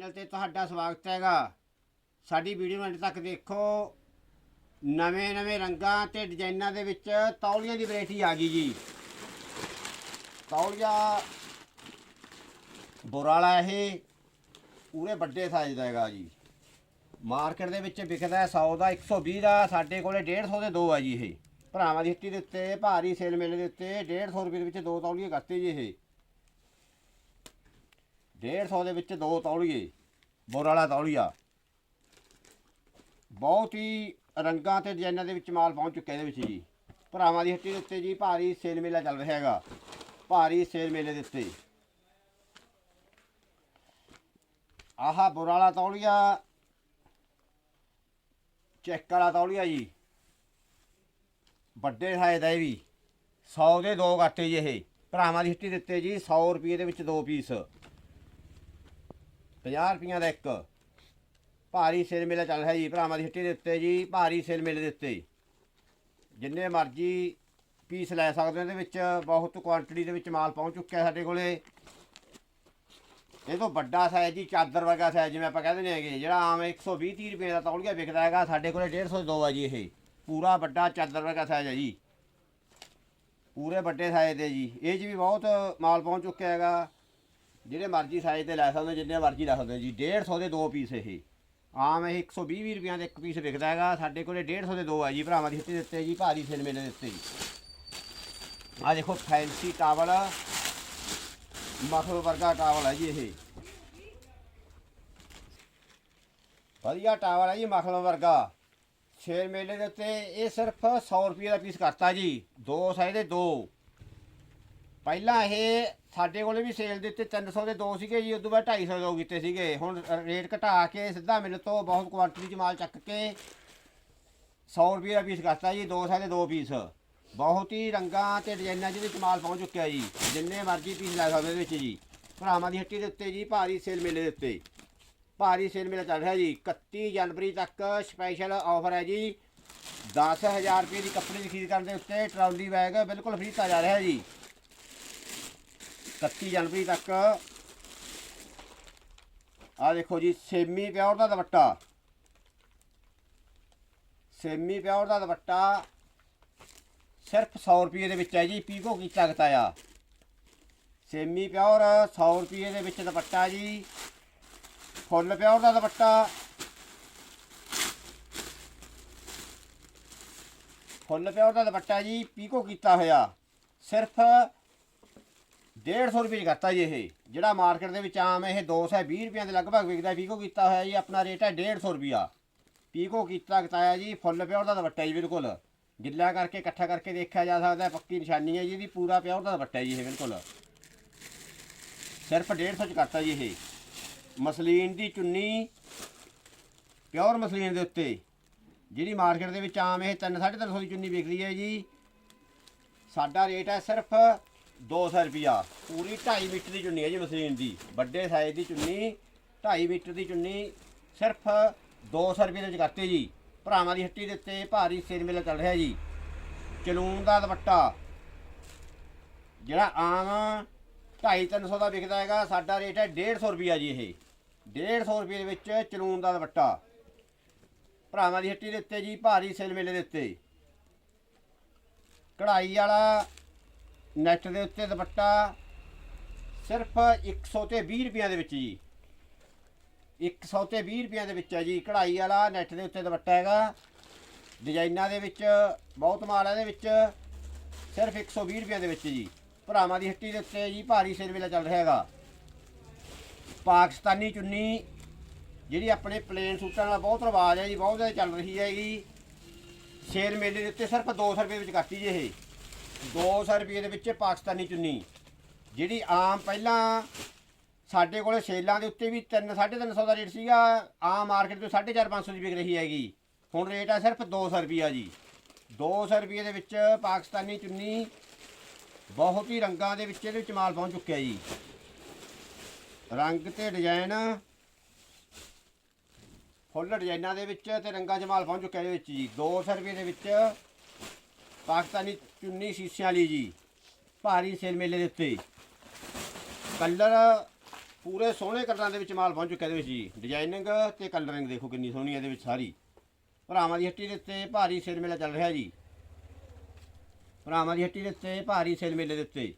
Channel ਤੇ ਤੁਹਾਡਾ ਸਵਾਗਤ ਹੈਗਾ। ਸਾਡੀ ਵੀਡੀਓ ਨੂੰ ਅੰਤ ਤੱਕ ਦੇਖੋ। ਨਵੇਂ ਨਵੇਂ ਰੰਗਾਂ ਤੇ ਡਿਜ਼ਾਈਨਾਂ ਦੇ ਵਿੱਚ ਤੌਲੀਆਂ ਦੀ ਵੈਰਾਈਟੀ ਆ ਗਈ ਜੀ। ਤੌਲੀਆ ਬੋਰਾਲਾ ਇਹ, ਪੂਰੇ ਵੱਡੇ ਸਾਈਜ਼ ਦਾ ਹੈਗਾ ਜੀ। ਮਾਰਕੀਟ ਦੇ ਵਿੱਚ ਵਿਕਦਾ ਹੈ 100 ਦਾ 120 ਦਾ, ਸਾਡੇ ਕੋਲੇ 150 ਦੇ ਦੋ ਆ ਜੀ ਇਹ। ਭਰਾਵਾਂ ਦੀ ਹੱਟੀ ਦੇ ਉੱਤੇ, ਭਾਰੀ ਸੇਲ ਮੇਲੇ ਦੇ ਉੱਤੇ 150 ਰੁਪਏ ਦੇ ਵਿੱਚ ਦੋ ਤੌਲੀਏ ਕਰਤੇ ਜੀ ਇਹ। 150 ਦੇ ਵਿੱਚ ਦੋ ਤੌਲੀਏ, ਬੋਰ ਵਾਲਾ ਤੌਲੀਆ। ਬਹੁਤ ਹੀ ਰੰਗਾਂ ਤੇ ਡਿਜ਼ਾਈਨਾਂ ਦੇ ਵਿੱਚ ਮਾਲ ਪਹੁੰਚ ਚੁੱਕਿਆ ਇਹਦੇ ਵਿੱਚ ਜੀ। ਭਰਾਵਾਂ ਦੀ ਹੱਟੀ ਦੇ ਉੱਤੇ ਜੀ ਭਾਰੀ ਸੇਲ ਮੇਲਾ ਚੱਲ ਰਿਹਾ ਹੈਗਾ। ਭਾਰੀ ਸੇਲ ਮੇਲੇ ਦੇ ਉੱਤੇ। ਆਹਾ ਬੋਰ ਵਾਲਾ ਤੌਲੀਆ, ਚੈੱਕ ਵਾਲਾ ਤੌਲੀਆ ਜੀ। ਵੱਡੇ ਸਾਈਜ਼ ਦਾ ਇਹ ਵੀ। 100 ਦੇ ਦੋ ਗੱਟੇ ਜੀ ਇਹ। ਭਰਾਵਾਂ ਦੀ ਹੱਟੀ ਦਿੱਤੇ ਜੀ 100 ਰੁਪਏ ਦੇ ਵਿੱਚ ਦੋ ਪੀਸ। 50 ਰੁਪਈਆਂ ਦਾ ਇੱਕ। ਭਾਰੀ ਸੇਲ ਮੇਲਾ ਚੱਲ ਰਿਹਾ ਜੀ, ਭਰਾਵਾਂ ਦੀ ਹੱਟੀ ਦੇ ਉੱਤੇ ਜੀ, ਭਾਰੀ ਸੇਲ ਮੇਲੇ ਦੇ ਉੱਤੇ। ਜਿੰਨੇ ਮਰਜ਼ੀ ਪੀਸ ਲੈ ਸਕਦੇ ਹੋ, ਇਹਦੇ ਵਿੱਚ ਬਹੁਤ ਕੁਆਂਟੀਟੀ ਦੇ ਵਿੱਚ ਮਾਲ ਪਹੁੰਚ ਚੁੱਕਿਆ ਸਾਡੇ ਕੋਲੇ। ਇਹ ਤੋਂ ਵੱਡਾ ਸਾਈਜ਼ ਜੀ, ਚਾਦਰ ਵਰਗਾ ਸਾਈਜ਼ ਜਿਵੇਂ ਆਪਾਂ ਕਹਿੰਦੇ ਨੇ ਹੈਗੇ, ਜਿਹੜਾ ਆਮ 120 30 ਰੁਪਏ ਦਾ ਤੌਲੀਆ ਵਿਕਦਾ ਹੈਗਾ, ਸਾਡੇ ਕੋਲੇ 150 ਦੋ ਆ ਜੀ ਇਹ। ਪੂਰਾ ਵੱਡਾ ਚਾਦਰ ਵਰਗਾ ਸਾਈਜ਼ ਹੈ ਜੀ। ਪੂਰੇ ਵੱਡੇ ਸਾਈਜ਼ ਦੇ ਜੀ। ਇਹ 'ਚ ਵੀ ਬਹੁਤ ਮਾਲ ਪਹੁੰਚ ਚੁੱਕਿਆ ਹੈਗਾ। ਜਿਹੜੇ ਮਰਜ਼ੀ ਸਾਈਜ਼ ਤੇ ਲੈ ਸਕਦੇ ਹੋ ਜਿੰਨੇ ਮਰਜ਼ੀ ਲੈ ਸਕਦੇ ਹੋ ਜੀ। 150 ਦੇ ਦੋ ਪੀਸ ਇਹ। ਆਮ ਇਹ 120 ਵੀਹ ਰੁਪਈਆਂ ਦੇ ਇੱਕ ਪੀਸ ਵਿਕਦਾ ਹੈਗਾ। ਸਾਡੇ ਕੋਲੇ 150 ਦੇ ਦੋ ਆ ਜੀ, ਭਰਾਵਾਂ ਦੀ ਹੱਟੀ ਦਿੱਤੇ ਉੱਤੇ ਜੀ ਭਾਰੀ ਸੇਲ ਮੇਲੇ ਦੇ ਉੱਤੇ ਜੀ। ਆ ਦੇਖੋ ਫੈਂਸੀ ਟਾਵਲ ਮਖਲ ਵਰਗਾ ਟਾਵਲ ਹੈ ਜੀ ਇਹ। ਵਧੀਆ ਟਾਵਲ ਹੈ ਜੀ ਮਖਲ ਵਰਗਾ। ਸ਼ੇਰ ਮੇਲੇ ਦੇ ਉੱਤੇ ਇਹ ਸਿਰਫ 100 ਰੁਪਏ ਦਾ ਪੀਸ ਕਰਤਾ ਜੀ। ਦੋ ਸਾਈਜ਼ ਦੇ ਦੋ। ਪਹਿਲਾਂ ਇਹ ਸਾਡੇ ਕੋਲੇ ਵੀ ਸੇਲ ਦੇ ਉੱਤੇ 300 ਦੇ ਦੋ ਸੀਗੇ ਜੀ, ਉਦੋਂ ਬਾਅਦ 250 ਦੇ ਦੋ ਕੀਤੇ ਸੀਗੇ। ਹੁਣ ਰੇਟ ਘਟਾ ਕੇ ਸਿੱਧਾ ਮਿਲ ਤੋਂ ਬਹੁਤ ਕੁਆਂਟੀਟੀ ਚ ਮਾਲ ਚੱਕ ਕੇ 100 ਰੁਪਏ ਦਾ ਪੀਸ ਕਰਤਾ ਜੀ, ਦੋ ਸਾਈਜ਼ ਦੇ ਦੋ ਪੀਸ ਬਹੁਤ ਹੀ ਰੰਗਾਂ ਤੇ ਡਿਜ਼ਾਈਨਾਂ ਜਿਹਦੇ ਵਿੱਚ ਮਾਲ ਪਹੁੰਚ ਚੁੱਕਿਆ ਜੀ, ਜਿੰਨੇ ਮਰਜ਼ੀ ਪੀਸ ਲੈ ਸਕਦੇ ਵਿੱਚ ਜੀ। ਭਰਾਵਾਂ ਦੀ ਹੱਟੀ ਦੇ ਉੱਤੇ ਜੀ, ਭਾਰੀ ਸੇਲ ਮੇਲੇ ਦੇ ਉੱਤੇ। ਭਾਰੀ ਸੇਲ ਮੇਲਾ ਚੱਲ ਰਿਹਾ ਜੀ 31 ਜਨਵਰੀ ਤੱਕ ਸਪੈਸ਼ਲ ਆਫਰ ਹੈ ਜੀ। 10000 ਰੁਪਏ ਦੀ ਕੱਪੜੇ ਦੀ ਖਰੀਦ ਕਰਨ ਦੇ ਉੱਤੇ ਟਰਾਲੀ ਬੈਗ ਬਿਲਕੁਲ ਫ੍ਰੀ ਦਿੱਤਾ ਜਾ ਰਿਹਾ ਜੀ। 31 ਜਨਵਰੀ ਤੱਕ। ਆ ਦੇਖੋ ਜੀ, ਸੇਮੀ ਪਿਓਰ ਦਾ ਦੁਪੱਟਾ। ਸੇਮੀ ਪਿਓਰ ਦਾ ਦੁਪੱਟਾ ਸਿਰਫ 100 ਰੁਪਏ ਦੇ ਵਿੱਚ ਹੈ ਜੀ ਪੀਕੋ ਕੀਤਾ ਗਤਾ ਆ ਸੇਮੀ ਪਿਓਰ 100 ਰੁਪਏ ਦੇ ਵਿੱਚ ਦੁਪੱਟਾ ਜੀ, ਫੁੱਲ ਪਿਓਰ ਦਾ ਦੁਪੱਟਾ। ਫੁੱਲ ਪਿਓਰ ਦਾ ਦੁਪੱਟਾ ਜੀ ਪੀਕੋ ਕੀਤਾ ਹੋਇਆ। ਸਿਰਫ 150 ਰੁਪਏ 'ਚ ਕਰਤਾ ਜੀ ਇਹ। ਜਿਹੜਾ ਮਾਰਕੀਟ ਦੇ ਵਿੱਚ ਆਮ ਇਹ 220 ਰੁਪਏ ਦੇ ਲਗਭਗ ਵਿਕਦਾ, ਪੀਕੋ ਕੀਤਾ ਹੋਇਆ ਜੀ, ਆਪਣਾ ਰੇਟ ਹੈ 150 ਰੁਪਿਆ ਪੀਕੋ ਕੀਤਾ ਗਤਾਇਆ ਜੀ, ਫੁੱਲ ਪਿਓਰ ਦਾ ਦੁਪੱਟਾ ਜੀ, ਬਿਲਕੁਲ। ਗਿੱਲਾ ਕਰਕੇ, ਇਕੱਠਾ ਕਰਕੇ ਦੇਖਿਆ ਜਾ ਸਕਦਾ, ਪੱਕੀ ਨਿਸ਼ਾਨੀ ਹੈ ਜੀ ਇਹਦੀ, ਪੂਰਾ ਪਿਓਰ ਦਾ ਦੁਪੱਟਾ ਜੀ ਇਹ, ਬਿਲਕੁਲ। ਸਿਰਫ 150 ਚ ਕਰਤਾ ਜੀ ਇਹ। ਮਸਲੀਨ ਦੀ ਚੁੰਨੀ, ਪਿਓਰ ਮਸਲੀਨ ਦੇ ਉੱਤੇ। ਜਿਹੜੀ ਮਾਰਕੀਟ ਦੇ ਵਿੱਚ ਆਮ ਇਹ 3 350 ਦੀ ਚੁੰਨੀ ਵਿਕਦੀ ਹੈ ਜੀ। ਸਾਡਾ ਰੇਟ ਹੈ ਸਿਰਫ 200 ਰੁਪਿਆ ਪੂਰੀ 2.5 ਮੀਟਰ ਦੀ ਚੁੰਨੀ ਹੈ ਜੀ ਮਸ਼ੀਨ ਦੀ। ਵੱਡੇ ਸਾਈਜ਼ ਦੀ ਚੁੰਨੀ 2.5 ਮੀਟਰ ਦੀ ਚੁੰਨੀ, ਸਿਰਫ 200 ਰੁਪਏ ਦੇ ਵਿੱਚ ਕਰਤੇ ਜੀ। ਭਰਾਵਾਂ ਦੀ ਹੱਟੀ ਦੇ ਉੱਤੇ ਭਾਰੀ ਸੇਲ ਮੇਲਾ ਚੱਲ ਰਿਹਾ ਜੀ। ਚਲੂਨ ਦਾ ਦੁਪੱਟਾ, ਜਿਹੜਾ ਆਮ 2.5 300 ਦਾ ਵਿਕਦਾ ਹੈਗਾ, ਸਾਡਾ ਰੇਟ ਹੈ 150 ਰੁਪਿਆ ਜੀ ਇਹ। 150 ਰੁਪਏ ਦੇ ਵਿੱਚ ਚਲੂਨ ਦਾ ਦੁਪੱਟਾ। ਭਰਾਵਾਂ ਦੀ ਹੱਟੀ ਦੇ ਉੱਤੇ ਜੀ, ਭਾਰੀ ਸੇਲ ਮੇਲੇ ਦੇ ਉੱਤੇ। ਕਢਾਈ ਵਾਲਾ ਨੈਟ ਦੇ ਉੱਤੇ ਦੁਪੱਟਾ ਸਿਰਫ 100 ਤੇ 20 ਰੁਪਈਆਂ ਦੇ ਵਿੱਚ ਜੀ। 100 ਤੇ 20 ਰੁਪਈਆਂ ਦੇ ਵਿੱਚ ਹੈ ਜੀ, ਕਢਾਈ ਵਾਲਾ ਨੈਟ ਦੇ ਉੱਤੇ ਦੁਪੱਟਾ ਹੈਗਾ। ਡਿਜ਼ਾਈਨਾਂ ਦੇ ਵਿੱਚ, ਬਹੁਤ ਮਾਲ ਹੈ ਇਹਦੇ ਵਿੱਚ। ਸਿਰਫ 120 ਰੁਪਈਆਂ ਦੇ ਵਿੱਚ ਜੀ। ਭਰਾਵਾਂ ਦੀ ਹੱਟੀ ਦੇ ਉੱਤੇ ਜੀ, ਭਾਰੀ ਸੇਲ ਮੇਲਾ ਚੱਲ ਰਿਹਾ ਹੈਗਾ। ਪਾਕਿਸਤਾਨੀ ਚੁੰਨੀ, ਜਿਹੜੀ ਆਪਣੇ ਪਲੇਨ ਸੂਟਾਂ ਨਾਲ ਬਹੁਤ ਰਿਵਾਜ ਹੈ ਜੀ, ਬਹੁਤ ਜ਼ਿਆਦਾ ਚੱਲ ਰਹੀ ਹੈਗੀ ਸ਼ੇਰ ਮੇਲੇ ਦੇ ਉੱਤੇ ਸਿਰਫ 200 ਰੁਪਏ ਵਿੱਚ ਕਰਤੀ ਜੀ ਇਹ। 200 ਰੁਪਏ ਦੇ ਵਿੱਚ ਪਾਕਿਸਤਾਨੀ ਚੁੰਨੀ। ਜਿਹੜੀ ਆਮ ਪਹਿਲਾਂ ਸਾਡੇ ਕੋਲੇ ਸੇਲਾਂ ਦੇ ਉੱਤੇ ਵੀ 3 350 ਦਾ ਰੇਟ ਸੀਗਾ, ਆਮ ਮਾਰਕੀਟ ਤੋਂ 4.5 500 ਦੀ ਵਿਕ ਰਹੀ ਹੈਗੀ। ਹੁਣ ਰੇਟ ਆ ਸਿਰਫ 200 ਰੁਪਿਆ ਜੀ। 200 ਰੁਪਏ ਦੇ ਵਿੱਚ ਪਾਕਿਸਤਾਨੀ ਚੁੰਨੀ ਬਹੁਤ ਹੀ ਰੰਗਾਂ ਦੇ ਵਿੱਚ ਇਹਦੇ ਵਿੱਚ ਮਾਲ ਪਹੁੰਚ ਚੁੱਕਿਆ ਜੀ। ਰੰਗ ਤੇ ਡਿਜ਼ਾਈਨ ਫੁੱਲ ਡਿਜ਼ਾਈਨਾਂ ਦੇ ਵਿੱਚ ਤੇ ਰੰਗਾਂ 'ਚ ਮਾਲ ਪਹੁੰਚ ਚੁੱਕਿਆ ਇਹਦੇ ਵਿੱਚ ਜੀ। 200 ਰੁਪਏ ਦੇ ਵਿੱਚ ਪਾਕਿਸਤਾਨੀ ਚੁੰਨੀ ਸ਼ੀਸ਼ਿਆਂ ਵਾਲੀ ਜੀ, ਭਾਰੀ ਸੇਲ ਮੇਲੇ ਦੇ ਉੱਤੇ। ਕਲਰ ਪੂਰੇ ਸੋਹਣੇ ਕਲਰਾਂ ਦੇ ਵਿੱਚ ਮਾਲ ਪਹੁੰਚ ਚੁੱਕਿਆ ਇਹਦੇ ਵਿੱਚ ਜੀ। ਡਿਜ਼ਾਈਨਿੰਗ ਤੇ ਕਲਰਿੰਗ ਦੇਖੋ ਕਿੰਨੀ ਸੋਹਣੀ ਹੈ ਇਹਦੇ ਵਿੱਚ ਸਾਰੀ। ਭਰਾਵਾਂ ਦੀ ਹੱਟੀ ਦੇ ਉੱਤੇ ਭਾਰੀ ਸੇਲ ਮੇਲਾ ਚੱਲ ਰਿਹਾ ਜੀ। ਭਰਾਵਾਂ ਦੀ ਹੱਟੀ ਦੇ ਉੱਤੇ ਭਾਰੀ ਸੇਲ ਮੇਲੇ ਦੇ ਉੱਤੇ।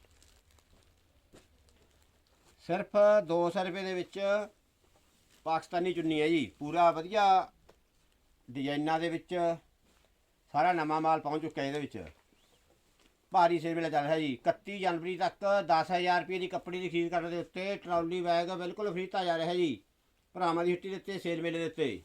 ਸਿਰਫ 200 ਰੁਪਏ ਦੇ ਵਿੱਚ ਪਾਕਿਸਤਾਨੀ ਚੁੰਨੀ ਹੈ ਜੀ। ਪੂਰਾ ਵਧੀਆ ਡਿਜ਼ਾਈਨਾਂ ਦੇ ਵਿੱਚ ਸਾਰਾ ਨਵਾਂ ਮਾਲ ਪਹੁੰਚ ਚੁੱਕਿਆ ਇਹਦੇ ਵਿੱਚ। ਭਾਰੀ ਸੇਲ ਮੇਲਾ ਚੱਲ ਰਿਹਾ ਜੀ। 31 ਜਨਵਰੀ ਤੱਕ 10000 ਰੁਪਏ ਦੀ ਕੱਪੜੇ ਦੀ ਖਰੀਦ ਕਰਨ ਦੇ ਉੱਤੇ ਟਰਾਲੀ ਬੈਗ ਬਿਲਕੁਲ ਫ੍ਰੀ ਦਿੱਤਾ ਜਾ ਰਿਹਾ ਜੀ। ਭਰਾਵਾਂ ਦੀ ਹੱਟੀ ਦੇ ਉੱਤੇ, ਸੇਲ ਮੇਲੇ ਦੇ ਉੱਤੇ।